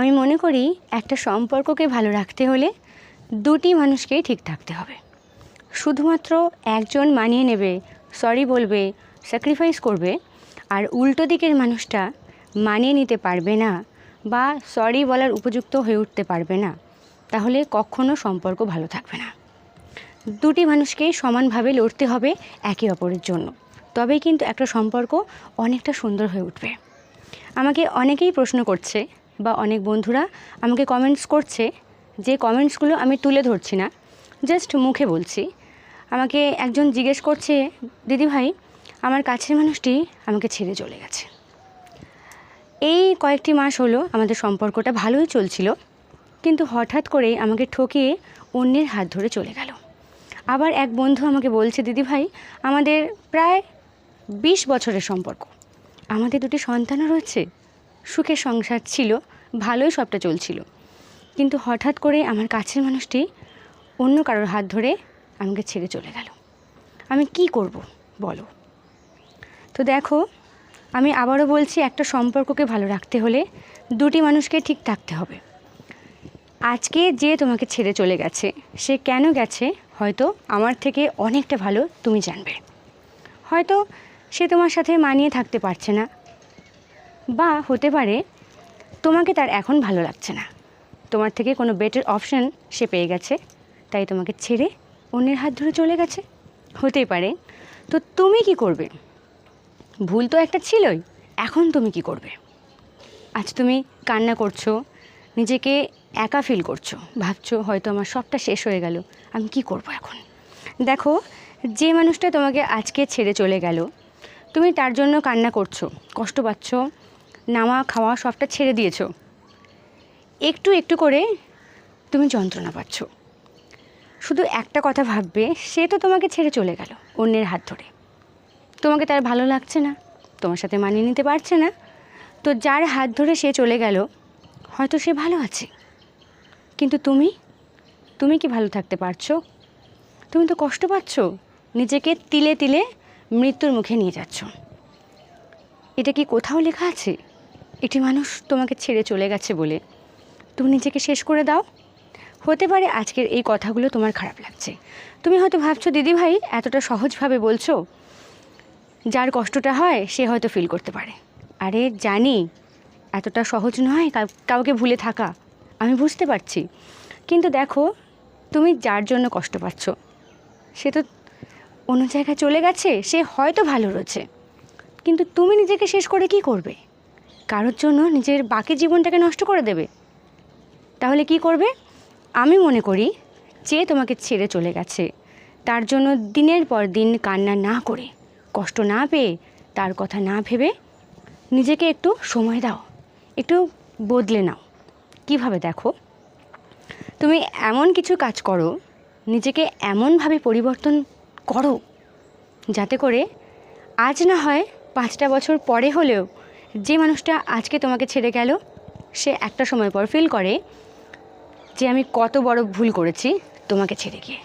আমি মনে করি একটা সম্পর্ককে ভালো রাখতে হলে দুটি মানুষকেই ঠিক থাকতে হবে। শুধুমাত্র একজন মানিয়ে নেবে সরি বলবে স্যাক্রিফাইস করবে আর উল্টো দিকের মানুষটা মানিয়ে নিতে পারবে না বা সরি বলার উপযুক্ত হয়ে উঠতে পারবে না, তাহলে কখনো সম্পর্ক ভালো থাকবে না। দুটি মানুষকেই সমানভাবে লড়তে হবে একে অপরের জন্য, তবেই কিন্তু একটা সম্পর্ক অনেকটা সুন্দর হয়ে উঠবে। আমাকে অনেকেই প্রশ্ন করছে বা অনেক বন্ধুরা আমাকে কমেন্টস করছে যে কমেন্টসগুলো আমি তুলে ধরছি না জাস্ট মুখে বলছি। আমাকে একজন জিজ্ঞেস করছে, দিদি ভাই, আমার কাছের মানুষটি আমাকে ছেড়ে চলে গেছে। এই কয়েকটি মাস হলো আমাদের সম্পর্কটা ভালোই চলছিল, কিন্তু হঠাৎ করেই আমাকে ঠকিয়ে অন্যের হাত ধরে চলে গেল। আবার এক বন্ধু আমাকে বলছে, দিদি ভাই, আমাদের প্রায় বিশ বছরের সম্পর্ক। আমাদের দুটি সন্তানও রয়েছে। সুখের সংসার ছিল, ভালোই সবটা চলছিল। কিন্তু হঠাৎ করে আমার কাছের মানুষটি অন্য কারোর হাত ধরে আমাকে ছেড়ে চলে গেল। আমি কি করব, বলো? তো দেখো, আমি আবারও বলছি, একটা সম্পর্ককে ভালো রাখতে হলে দুটি মানুষকে ঠিক থাকতে হবে। আজকে যে তোমাকে ছেড়ে চলে গেছে, সে কেন গেছে, হয়তো আমার থেকে অনেকটা ভালো তুমি জানবে। হয়তো সে তোমার সাথে মানিয়ে থাকতে পারছে না বা হতে পারে তোমাকে তার এখন ভালো লাগছে না। তোমার থেকে কোনো বেটার অপশন সে পেয়ে গেছে, তাই তোমাকে ছেড়ে অন্যের হাত ধরে চলে গেছে। হতেই পারে। তো তুমি কি করবে? ভুল তো একটা ছিলই, এখন তুমি কি করবে? আজ তুমি কান্না করছ, নিজেকে একা ফিল করছ, ভাবছ হয়তো আমার সবটা শেষ হয়ে গেল, আমি কি করব এখন? দেখো, যে মানুষটা তোমাকে আজকে ছেড়ে চলে গেল, তুমি তার জন্য কান্না করছ, কষ্ট পাচ্ছ নামা, খাওয়া সবটা ছেড়ে দিয়েছ। একটু একটু করে তুমি যন্ত্রণা পাচ্ছ। শুধু একটা কথা ভাববে, সে তো তোমাকে ছেড়ে চলে গেল অন্যের হাত ধরে। তোমাকে তার ভালো লাগছে না, তোমার সাথে মানিয়ে নিতে পারছে না। তো যার হাত ধরে সে চলে গেল, হয়তো সে ভালো আছে। কিন্তু তুমি? তুমি কি ভালো থাকতে পারছ? তুমি তো কষ্ট পাচ্ছ, নিজেকে তিলে তিলে মৃত্যুর মুখে নিয়ে যাচ্ছ। এটা কি কোথাও লেখা আছে? একটি মানুষ তোমাকে ছেড়ে চলে গেছে বলে তুমি নিজেকে শেষ করে দাও। হতে পারে আজকের এই কথাগুলো তোমার খারাপ লাগছে। তুমি হয়তো ভাবছ, দিদি ভাই, এতটা সহজভাবে বলছো, যার কষ্টটা হয় সে হয়তো ফিল করতে পারে। আরে জানি, এতটা সহজ নয় কাউকে ভুলে থাকা, আমি বুঝতে পারছি। কিন্তু দেখো, তুমি যার জন্য কষ্ট পাচ্ছ, সে তো অন্য জায়গায় চলে গেছে, সে হয়তো ভালো রয়েছে। কিন্তু তুমি নিজেকে শেষ করে কি করবে? কারোর জন্য নিজের বাকি জীবনটাকে নষ্ট করে দেবে। তাহলে কি করবে? আমি মনে করি যে তোমাকে ছেড়ে চলে গেছে। তার জন্য দিনের পর দিন কান্না না করে, কষ্ট না পেয়ে তার কথা না ভেবে নিজেকে একটু সময় দাও, একটু বদলে নাও। কীভাবে দেখো? তুমি এমন কিছু কাজ করো, নিজেকে এমনভাবে পরিবর্তন করো, যাতে করে আজ না হয় পাঁচটা বছর পরে হলেও যে মানুষটা আজকে তোমাকে ছেড়ে গেল, সে একটা সময় পর ফিল করে যে আমি কত বড় ভুল করেছি তোমাকে ছেড়ে গিয়ে।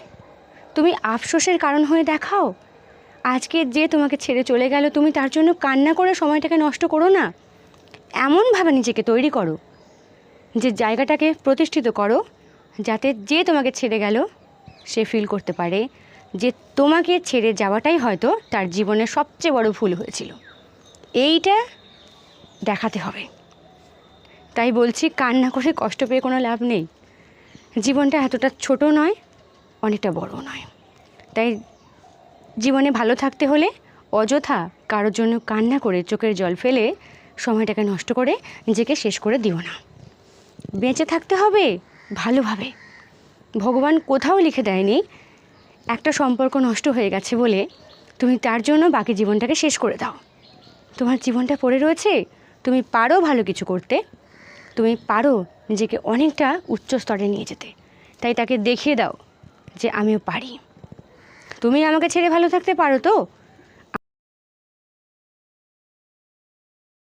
তুমি আফসোসের কারণ হয়ে দেখাও। আজকে যে তোমাকে ছেড়ে চলে গেল, তুমি তার জন্য কান্না করে সময়টাকে নষ্ট করো না। এমনভাবে নিজেকে তৈরি করো। যে জায়গাটাকে প্রতিষ্ঠিত করো, যাতে যে তোমাকে ছেড়ে গেল, সে ফিল করতে পারে যে তোমাকে ছেড়ে যাওয়াটাই হয়তো তার জীবনের সবচেয়ে বড় ভুল হয়েছিল। এইটা দেখাতে হবে। তাই বলছি, কান্না করে কষ্ট পেয়ে কোনো লাভ নেই। জীবনটা এতটা ছোট নয়, অনেকটা বড় নয়। তাই জীবনে ভালো থাকতে হলে অযথা কারোর জন্য কান্না করে চোখের জল ফেলে সময়টাকে নষ্ট করে নিজেকে শেষ করে দিও না। বেঁচে থাকতে হবে ভালোভাবে। ভগবান কোথাও লিখে দেয়নি, একটা সম্পর্ক নষ্ট হয়ে গেছে বলে তুমি তার জন্য বাকি জীবনটাকে শেষ করে দাও। তোমার জীবনটা পড়ে রয়েছে তুমি পারো ভালো কিছু করতে, তুমি পারো নিজেকে অনেকটা উচ্চ স্তরে নিয়ে যেতে। তাই তাকে দেখিয়ে দাও যে আমিও পারি। তুমি আমাকে ছেড়ে ভালো থাকতে পারো তো?